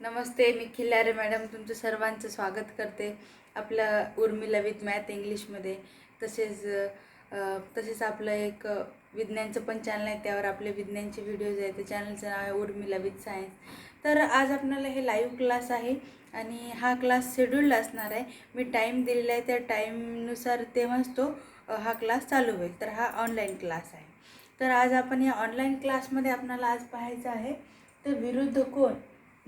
नमस्ते मी Khillare madam. तुमचं सर्वांचं स्वागत करते आपलं उर्मिला विथ मॅथ इंग्लिशमध्ये. तसेच तसेच आपलं एक विज्ञानचं पण चॅनल आहे त्यावर आपले विज्ञानचे व्हिडिओज आहेत. त्या चॅनलचं नाव आहे उर्मिला विथ सायन्स तर आज आपल्याला हे लाईव्ह क्लास आहे आणि हा क्लास शेड्यूल्ड असणार आहे. मी टाईम दिलेला आहे त्या टाईमनुसार तेव्हाच तो हा क्लास चालू होईल. तर हा ऑनलाईन क्लास आहे. तर आज आपण या ऑनलाईन क्लासमध्ये आपल्याला आज पाहायचं आहे तर विरुद्ध कोण?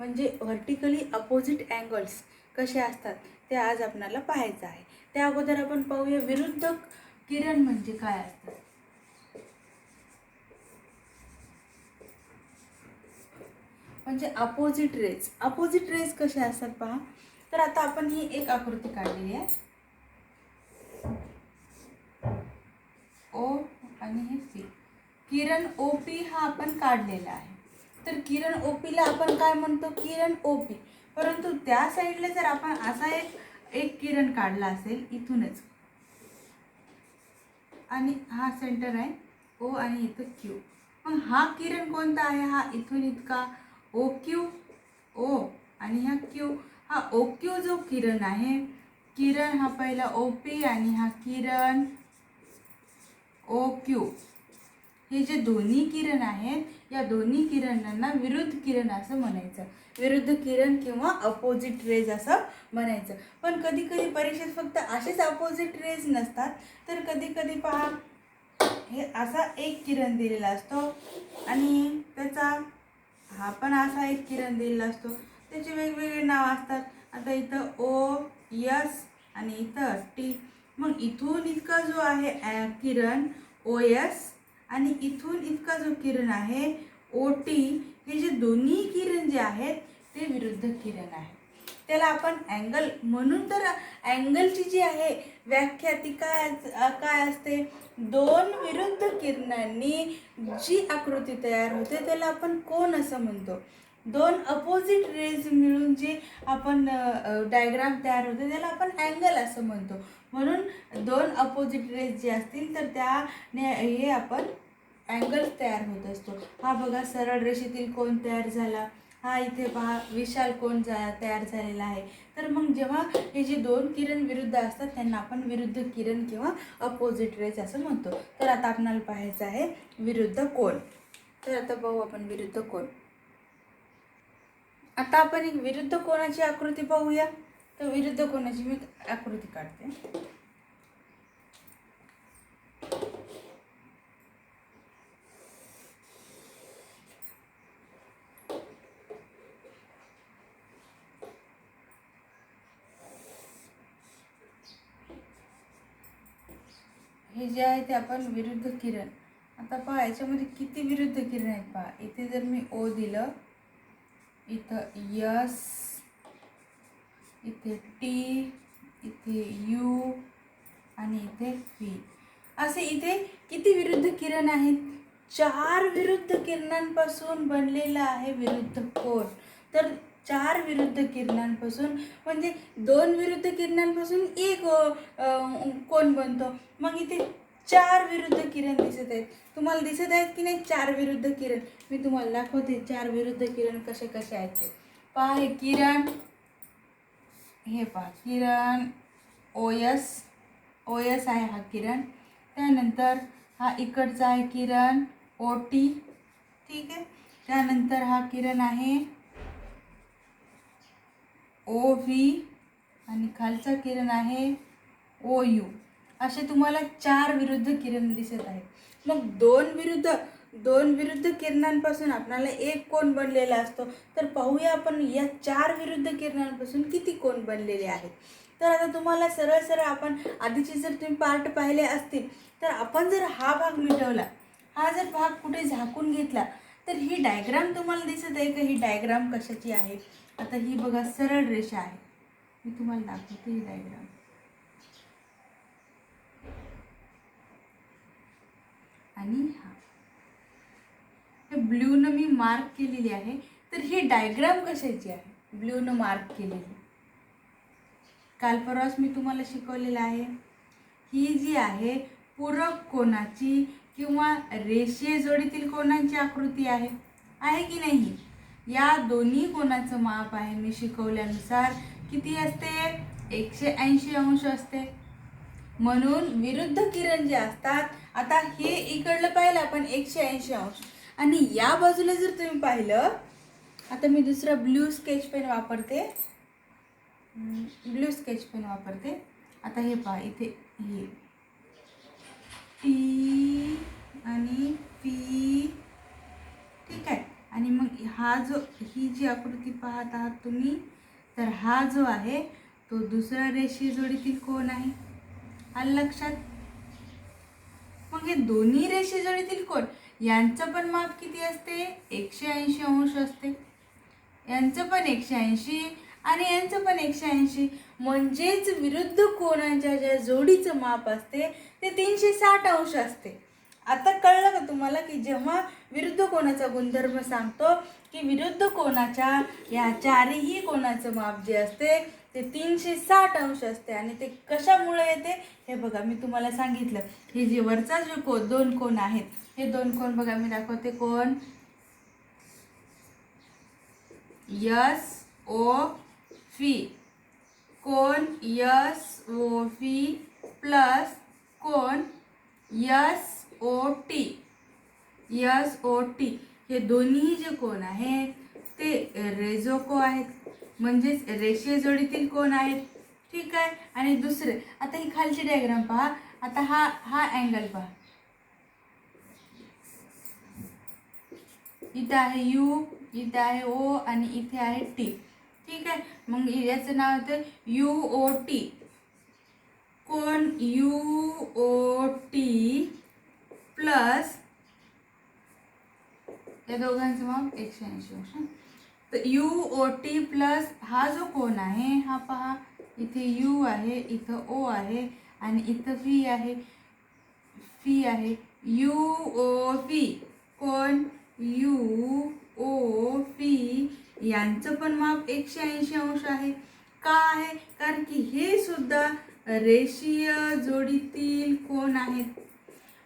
म्हणजे व्हर्टिकली अपोजिट अँगल्स कसे असतात ते आज आपणाला पाहायचं आहे. त्या अगोदर आपण पाहूया विरुद्ध किरण म्हणजे काय असतात म्हणजे अपोजिट रेज अपोजिट रेज कसे असतात पहा. तर आता आपण ही एक आकृती काढलेली आहे. ओ आणि हे सी किरण ओ पी हा आपण काढलेला आहे. तर किरण ओ पीला आपण काय म्हणतो? किरण ओ पी परंतु त्या साईडला जर आपण असा एक एक किरण काढला असेल इथूनच. आणि हा सेंटर आहे ओ आणि इथं क्यू. मग हा किरण कोणता आहे? हा इथून इतका ओ क्यू ओ आणि हा क्यू. हा ओ क्यू जो किरण आहे किरण हा पहिला ओ पी आणि हा किरण ओ क्यू. हे जे दोन्ही किरण आहेत या दोन्ही किरणांना विरुद्ध किरण असं म्हणायचं. विरुद्ध किरण किंवा अपोजिट रेज असं म्हणायचं. पण कधी कधी परीक्षेत फक्त असेच अपोजिट रेज नसतात. तर कधी कधी पहा हे असा एक किरण दिलेला असतो आणि त्याचा हा पण असा एक किरण दिलेला असतो. त्याचे वेगवेगळे नाव असतात. आता इथं ओ यस आणि इथं टी मग इथून इतका जो आहे किरण ओ एस आणि इथून इतका जो किरण आहे ओ टी हे जे दोन्ही किरण जे आहेत ते विरुद्ध किरण आहे. त्याला आपण अँगल म्हणून तर अँगलची जी आहे व्याख्या ती काय काय असते? दोन विरुद्ध किरणांनी जी आकृती तयार होते त्याला आपण कोण असं म्हणतो. दोन अपोजिट रेज मिळून जे आपण डायग्राम तयार होते त्याला आपण अँगल असं म्हणतो. म्हणून दोन अपोजिट रेज जे असतील तर त्याने हे आपण अँगल तयार होत असतो. हा बघा सरळ रेषेतील कोण तयार झाला. हा इथे पहा विशाल कोण जा तयार झालेला आहे. तर मग जेव्हा हे जे दोन किरण विरुद्ध असतात त्यांना आपण विरुद्ध किरण किंवा अपोजिट रेज असं म्हणतो. तर आता आपणाला पाहायचं आहे विरुद्ध कोण तर आता पाहू आपण विरुद्ध कोण आता आपण एक विरुद्ध कोणाची आकृती पाहूया. तर विरुद्ध कोणाची मी आकृती काढते. हे जे आहे ते आपण विरुद्ध किरण. आता पहा याच्यामध्ये किती विरुद्ध किरण आहेत पहा. इथे जर मी ओ दिलं इथं यस इथे टी इथे यू आणि इथे पी असे इथे किती विरुद्ध किरण आहेत? चार विरुद्ध किरणांपासून बनलेला आहे विरुद्ध कोण तर चार विरुद्ध किरणांपासून म्हणजे दोन विरुद्ध किरणांपासून एक कोण बनतो? मग इथे चार विरुद्ध किरण दिसत आहेत. तुम्हाला दिसत आहेत की नाही? चार विरुद्ध किरण. मी तुम्हाला दाखवते चार विरुद्ध किरण कसे कसे आहेत ते. पहा हे किरण हे पहा किरण ओ एस ओ एस आहे हा किरण. त्यानंतर हा इकडचा आहे किरण ओ टी ठीक आहे? त्यानंतर हा किरण आहे ओ व्ही आणि खालचा किरण आहे ओ यू. असे तुम्हाला चार विरुद्ध किरण दिसत आहेत. मग दोन विरुद्ध दोन विरुद्ध किरणांपासून आपल्याला एक कोण बनलेला असतो? तर पाहूया आपण या चार विरुद्ध किरणांपासून किती कोण बनलेले आहेत? तर आता तुम्हाला सरळ सरळ आपण आधीचे जर तुम्ही पार्ट पाहिले असतील तर आपण जर हा भाग मिटवला हा जर भाग कुठे झाकून घेतला तर ही डायग्राम तुम्हाला दिसत आहे का? ही डायग्राम कशाची आहे? आता ही बघा सरळ रेषा आहे. मी तुम्हाला दाखवते ही डायग्राम आणि हा. हे ब्ल्यूनं मी मार्क केलेली आहे. तर ही डायग्राम कशाची आहे? ब्ल्यूनं मार्क केलेली. काल परवाच मी तुम्हाला शिकवलेलं आहे. ही जी आहे पूरक कोणाची किंवा रेषे जोडीतील कोणाची आकृती आहे. आहे की नाही? या दोन्ही कोणाचं माप आहे? मी शिकवल्यानुसार किती असते? एकशे ऐंशी अंश असते. म्हणून विरुद्ध किरण जे असतात आता हे इकडलं पाहिलं आपण एकशे ऐंशी अंश. आणि या बाजूला जर तुम्ही पाहिलं आता मी दुसरा ब्ल्यू स्केच पेन वापरते. ब्ल्यू स्केच पेन वापरते. आता हे पहा इथे हे. टी आणि पी हा जो ही जी आकृती पाहत आहात तुम्ही तर हा जो आहे तो दुसरा रेषी जोडीतील कोण आहे? आलं लक्षात? मग हे दोन्ही रेषी जोडीतील कोण यांचं पण माप किती असते? एकशे ऐंशी अंश असते. यांचं पण एकशे ऐंशी आणि यांचं पण एकशे ऐंशी. म्हणजेच विरुद्ध कोणाच्या ज्या जोडीचं माप असते ते तीनशे साठ अंश असते. आता कळलं का तुम्हाला की जेव्हा विरुद्ध कोणाचा गुणधर्म सांगतो की विरुद्ध कोणाच्या या चारही कोणाचं माप जे असते ते तीनशे साठ अंश असते. आणि ते कशामुळे येते? हे बघा मी तुम्हाला सांगितलं. हे जे वरचा जो को दोन कोण आहेत हे दोन कोण बघा मी दाखवते कोण यस ओ फी. कोण यस ओ फी प्लस कोण S O T S O T हे दोन्ही जे कोण आहेत ते रेझोको आहेत. म्हणजेच रेषीय जोडीतील कोण आहेत. ठीक आहे? आणि दुसरे आता ही खालची डायग्राम पहा. आता हा हा अँगल पहा. इथे आहे यू इथं आहे ओ आणि इथे आहे टी ठीक आहे? मग याचं नाव होतं यू ओ टी कोण? यू ओ टी प्लस या दोघांचं माप एकशे ऐंशी अंश तर यू ओ टी प्लस हा जो कोण आहे हा पहा इथे यू आहे इथं ओ आहे आणि इथं फी आहे. फी आहे. यू ओ फी कोण? यू ओ फी यांचं पण माप एकशे ऐंशी अंश आहे. का आहे? कारण की हे सुद्धा रेषीय जोडीतील कोण आहेत.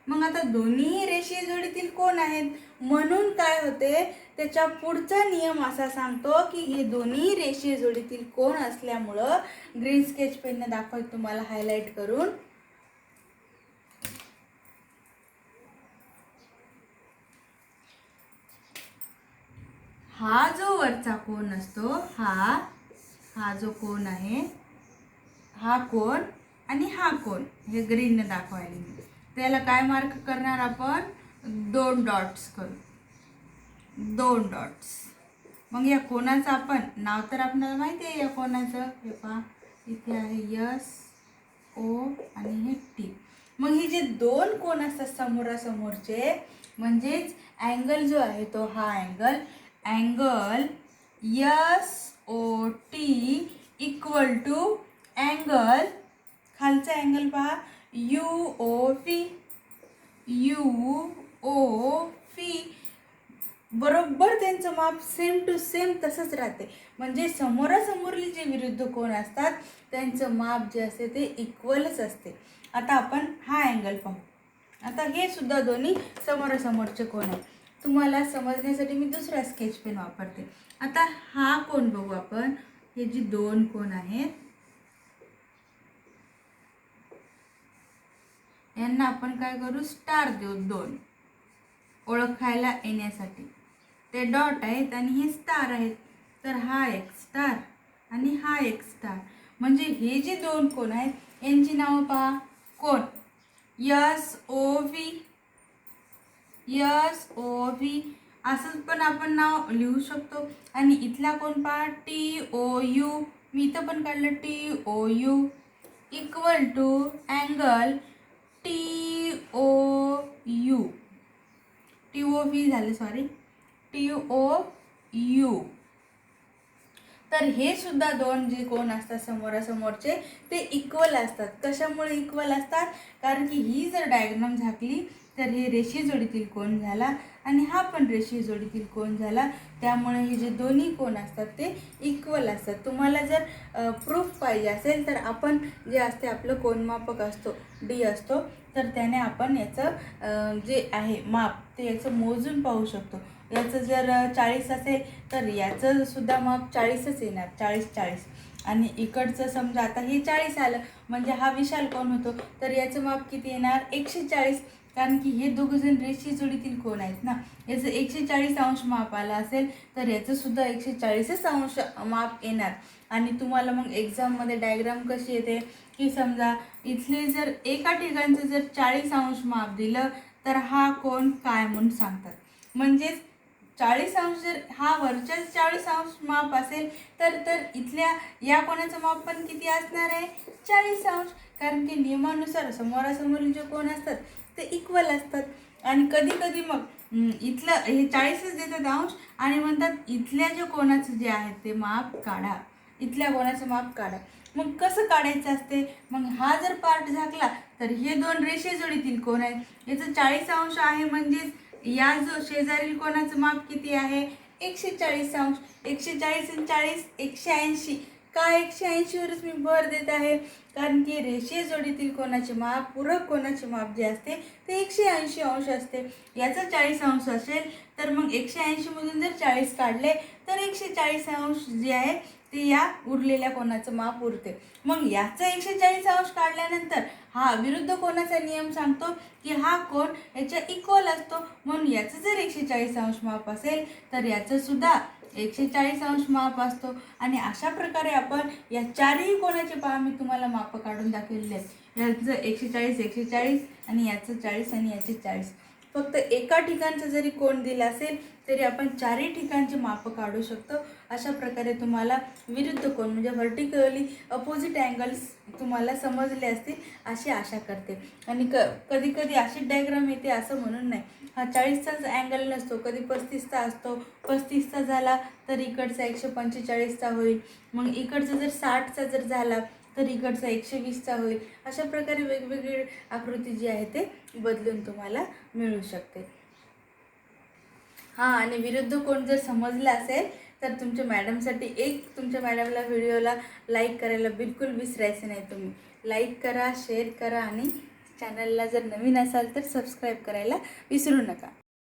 मग आता दोन्ही रेषीय जोडीतील कोण आहेत? म्हणून काय होते? त्याच्या पुढचा नियम असा सांगतो की हे दोन्ही रेषीय जोडीतील कोण असल्यामुळं ग्रीन स्केच पेनने दाखव तुम्हाला हायलाईट करून. हा जो वरचा कोण असतो हा हा जो कोण आहे हा कोण आणि हा कोण हे ग्रीनने दाखवायला. मी त्याला काय मार्क करणार आपण? दोन डॉट्स करू दोन डॉट्स मग या कोणाचं आपण नाव तर आपल्याला माहिती आहे या कोणाचं? हे पहा इथे आहे यस ओ आणि हे टी. मग हे जे दोन कोण असतात समोरासमोरचे म्हणजेच अँगल जो आहे तो हा angle angle S O T equal to angle खालचा अँगल पहा U O P U O P बरोबर त्यांचं माप सेम टू सेम तसंच राहते. म्हणजे समोरासमोरली जे विरुद्ध कोण असतात त्यांचं माप जे असते ते इक्वलच असते. आता आपण हा अँगल पाहू. आता हे सुद्धा दोन्ही समोरासमोरचे कोण आहेत? तुम्हाला समजण्यासाठी मी दुसरा स्केच पेन वापरते. आता हा कोण बघू आपण? हे जी दोन कोण आहेत यांना आपण काय करू? स्टार देऊ दोन. ओळखायला येण्यासाठी. ते डॉट आहेत आणि हे स्टार आहेत. तर हा एक स्टार आणि हा एक स्टार. म्हणजे हे जे दोन कोण आहेत यांची नावं पहा. कोण? S O V S O V असंच पण आपण नाव लिहू शकतो. आणि इथला कोण पहा? T O you. मी इथं पण काढलं. T O U. Equal to angle T O U T O V झाले सॉरी टी ओ यू तर हे सुद्धा दोन जे कोण असतात समोरासमोरचे ते इक्वल असतात. कशामुळे इक्वल असतात? कारण की ही जर डायग्राम झाकली तर हे रेशी जोडीतील कोण झाला आणि हा पण रेशी जोडीतील कोण झाला. त्यामुळे हे जे दोन्ही कोण असतात ते इक्वल असतात. तुम्हाला जर प्रूफ पाहिजे असेल तर आपण जे असते आपलं कोणमापक असतो डी असतो तर त्याने आपण याचं जे आहे माप ते याचं मोजून पाहू शकतो. याचं जर चाळीस असेल तर याचं सुद्धा माप चाळीसच येणार चाळीस चाळीस. आणि इकडचं समजा आता हे चाळीस आलं म्हणजे हा विशाल कोण होतो तर याचं माप किती येणार? एकशे चाळीस. कारण की हे दोघंजण रेषी जोडीतील कोण आहेत ना? याचं एकशे चाळीस अंश माप आला असेल तर याचंसुद्धा एकशे चाळीसच अंश माप येणार. आणि तुम्हाला मग एक्झाममध्ये डायग्राम कशी येते? की समजा इथले जर एका ठिकाणचं जर चाळीस अंश माप दिलं तर हा कोण काय म्हणून सांगतात? म्हणजेच चाळीस अंश जर हा वरच्या चाळीस अंश माप असेल तर तर इथल्या या कोणाचं माप पण किती असणार आहे? चाळीस अंश. कारण की नियमानुसार समोरासमोरील जे कोण असतात ते इक्वल असतात. आणि कधी कधी मग इथलं हे चाळीसच देतात अंश आणि म्हणतात इथल्या जे कोणाचं जे आहे ते माप काढा. इथल्या कोणाचं माप काढा. मग कसं काढायचं असते? मग हा जर पार्ट झाकला तर हे दोन रेषे जोडीतील कोण आहेत? याचं चाळीस अंश आहे म्हणजेच या जो शेजारील कोणाचं माप किती आहे? एकशे चाळीस अंश. एकशे चाळीस आणि चाळीस एकशे ऐंशी. का एकशे ऐंशीवरच मी भर देत आहे. कारण की रेषे जोडीतील कोणाचे माप पूरक कोणाचे माप जे असते ते एकशे ऐंशी अंश असते. याचा चाळीस अंश असेल तर मग एकशे ऐंशीमधून जर चाळीस काढले तर एकशे चाळीस अंश जे आहे ते या उरलेल्या कोणाचं माप उरते. मग याचा एकशे चाळीस अंश काढल्यानंतर हा विरुद्ध कोणाचा नियम सांगतो? की हा कोण? याच्या इक्वल असतो. म्हणून याचं जर एकशे चाळीस अंश माप असेल तर याचं सुद्धा एकशे चाळीस अंश माप असतो. आणि अशा प्रकारे आपण या चारही कोणाचे पहा मी तुम्हाला माप काढून दाखवलेले आहेत. याचं एकशे चाळीस एकशे चाळीस आणि याचं चाळीस आणि याचे चाळीस. फक्त एका ठिकाणचं जरी कोण दिलं असेल तरी आपण चारही ठिकाणचे माप काढू शकतो. अशा प्रकारे तुम्हाला विरुद्ध कोण म्हणजे व्हर्टिकली अपोजिट अँगल्स तुम्हाला समजले असतील अशी आशा करते. आणि क कधीकधी अशी डायग्राम येते असं म्हणून नाही. हा चाळीसचाच अँगल नसतो. कधी पस्तीसचा असतो पस्तीसचा झाला तर इकडचा एकशे पंचेचाळीसचा होईल. मग इकडचा जर साठचा जर झाला तर इकडचा एकशे वीसचा होईल. अशा प्रकारे वेगवेगळी आकृती जी आहे ते बदलून तुम्हाला मिळू शकते. हां आणि विरुद्ध कोण जर समजला असेल तर तुमच्या मॅडमसाठी एक तुमच्या मॅडमला व्हिडिओला लाईक करायला बिलकुल विसरायचं नाही तुम्ही. लाईक करा शेअर करा आणि चॅनलला जर नवीन असाल तर सबस्क्राईब करायला विसरू नका.